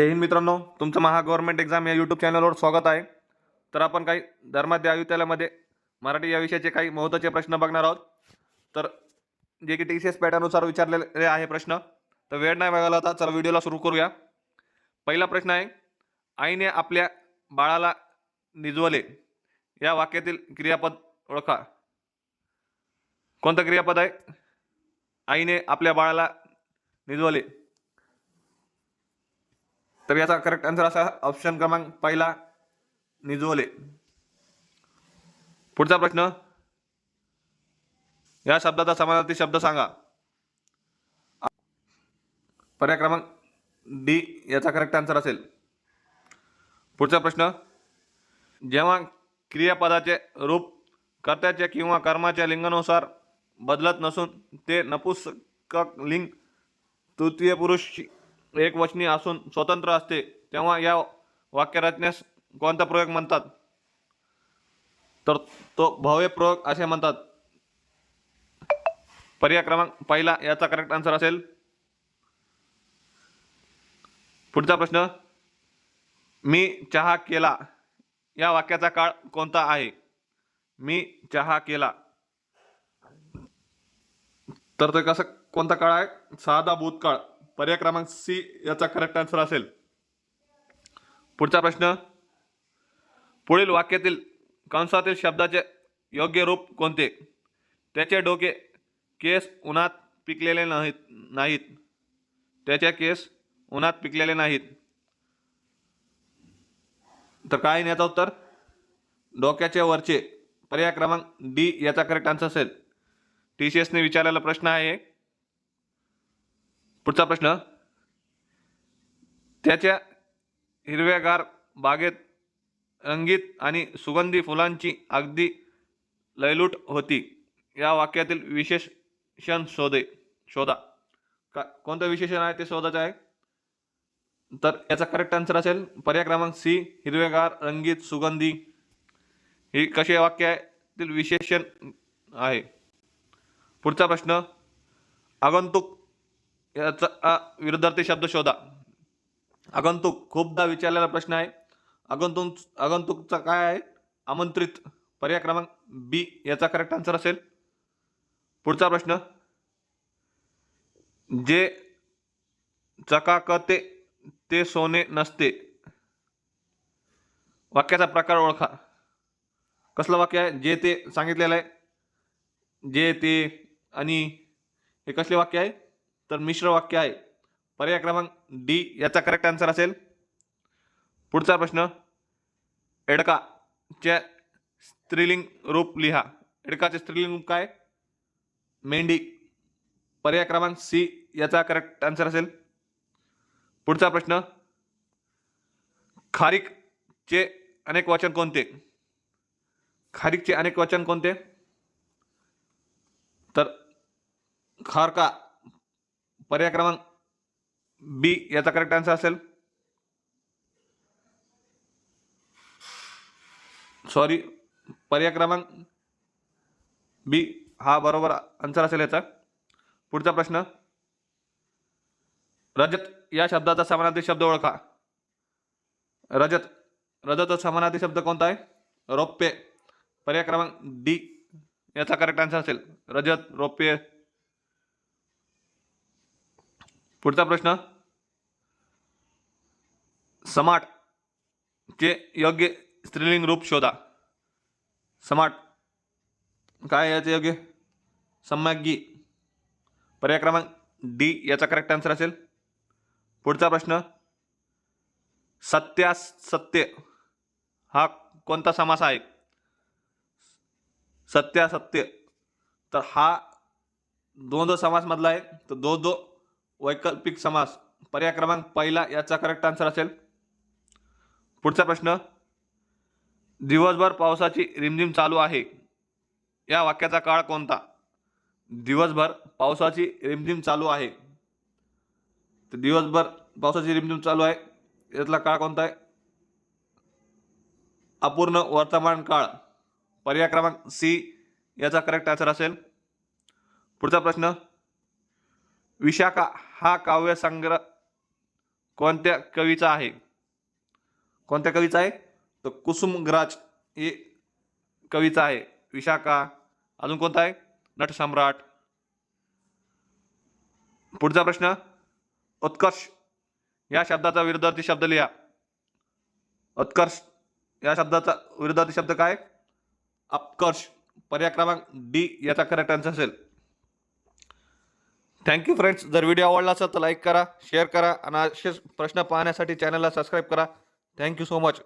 जय हिंद मित्रांनो तुमचं महा government exam या यूट्यूब चॅनलवर स्वागत आहे. तर आपण काही धर्माद्य आयुक्तालयामध्ये मराठी या विषयाचे काही महत्त्वाचे प्रश्न बघणार आहोत. तर जे की टी सी एस पॅटर्ननुसार विचारलेले आहे प्रश्न. तर वेळ नाही बघायला होता चला व्हिडिओला सुरू करूया. पहिला प्रश्न आहे आईने आपल्या बाळाला निजवले. या वाक्यातील क्रियापद ओळखा. कोणतं क्रियापद आहे? आईने आपल्या बाळाला निजवले. तर याचा करेक्ट आन्सर असा ऑप्शन क्रमांक पहिला निजवले पुढचा प्रश्न. या शब्दाचा समानार्थी शब्द सांगा. पर्याय क्रमांक डी याचा करेक्ट आन्सर असेल. पुढचा प्रश्न. जेव्हा क्रियापदाचे रूप कर्त्याच्या किंवा कर्माच्या लिंगानुसार बदलत नसून ते नपुसक लिंग तृतीय पुरुष एक वचनी असून स्वतंत्र असते. तेव्हा या वाक्यरचनेस कोणता प्रयोग म्हणतात? तर तो भव्य प्रयोग असे म्हणतात. पर्याय क्रमांक पहिला याचा करेक्ट आन्सर असेल. पुढचा प्रश्न मी चहा केला. या वाक्याचा काळ कोणता आहे? मी चहा केला. तर ते कसं कोणता काळ आहे? साधा भूतकाळ. पर्याय क्रमांक सी याचा करेक्ट आन्सर असेल. पुढचा प्रश्न. पुढील वाक्यातील कंसातील शब्दाचे योग्य रूप कोणते? त्याचे डोके केस उन्हात पिकलेले नाहीत नाहीत. त्याचे केस उन्हात पिकलेले नाहीत. तर काय नाही याचं उत्तर? डोक्याचे वरचे पर्याय क्रमांक डी याचा करेक्ट आन्सर असेल. टी सी एसने विचारलेला प्रश्न आहे पुढचा प्रश्न. त्याच्या हिरव्यागार बागेत रंगीत आणि सुगंधी फुलांची अगदी लयलूट होती. या वाक्यातील विशेषण शोधे शोधा. का कोणतं विशेषण आहे ते शोधायचं आहे? तर याचा करेक्ट आन्सर असेल पर्याय क्रमांक सी हिरवेगार रंगीत सुगंधी. ही कसे वाक्य आहे विशेषण आहे? पुढचा प्रश्न आगंतुक याचा विरुद्धार्थी शब्द शोधा. आगंतुक खूपदा विचारलेला प्रश्न आहे. आगंतुक आगंतुकचा काय आहे? आमंत्रित पर्याय क्रमांक बी याचा करेक्ट आन्सर असेल. पुढचा प्रश्न. जे चकाकते ते सोने नसते. वाक्याचा प्रकार ओळखा. कसलं वाक्य आहे? जे ते सांगितलेलं आहे. जे ते आणि हे कसले वाक्य आहे? तर मिश्र वाक्य आहे. पर्याय क्रमांक डी याचा करेक्ट आन्सर असेल. पुढचा प्रश्न एडकाचे स्त्रीलिंग रूप लिहा. एडकाचे स्त्रीलिंग रूप काय? मेंढी. पर्याय क्रमांक सी याचा करेक्ट आन्सर असेल. पुढचा प्रश्न खारिकचे अनेक वचन कोणते? खारिकचे अनेक वचन कोणते? तर खारका पर्याय क्रमांक बी याचा करेक्ट आन्सर असेल. सॉरी पर्याय क्रमांक बी हा बरोबर आन्सर असेल याचा. पुढचा प्रश्न. रजत या शब्दाचा समानार्थी शब्द ओळखा. रजत रजत समानार्थी शब्द कोणता आहे? रौप्य. पर्याय क्रमांक डी याचा करेक्ट आन्सर असेल. रजत रौप्य. पुढचा प्रश्न. समाट चे योग्य स्त्रीलिंग रूप शोधा. समाट काय याचे योग्य? सम्यग्गी पर्याय क्रमांक डी याचा करेक्ट आन्सर असेल. पुढचा प्रश्न. सत्यास सत्य हा कोणता समास आहे? सत्यासत्य. तर हा दोन दो समासमधला आहे तर दो दो वैकल्पिक समास. पर्याय क्रमांक पहिला याचा करेक्ट आन्सर असेल. पुढचा प्रश्न दिवसभर पावसाची रिमझिम चालू आहे. या वाक्याचा काळ कोणता? दिवसभर पावसाची रिमझिम चालू आहे. तर दिवसभर पावसाची रिमझिम चालू आहे. यातला काळ कोणता आहे? अपूर्ण वर्तमान काळ. पर्याय क्रमांक सी याचा करेक्ट आन्सर असेल. पुढचा प्रश्न विशाखा हा काव्यसंग्रह कोणत्या कवीचा आहे? कोणत्या कवीचा आहे? तर कुसुमग्राज हे कवीचा आहे. विशाखा अजून कोणता आहे? नटसम्राट पुढचा प्रश्न उत्कर्ष या शब्दाचा विरुद्धार्थी शब्द लिहा. उत्कर्ष या शब्दाचा विरुद्धार्थी शब्द काय? अपकर्ष पर्याय क्रमांक डी याचा करेक्ट आन्सर असेल. थँक्यू फ्रेंड्स जर व्हिडिओ आवडला असेल तर लाईक करा शेअर करा आणि असेच प्रश्न पाहण्यासाठी चॅनलला सबस्क्राईब करा. Thank you so much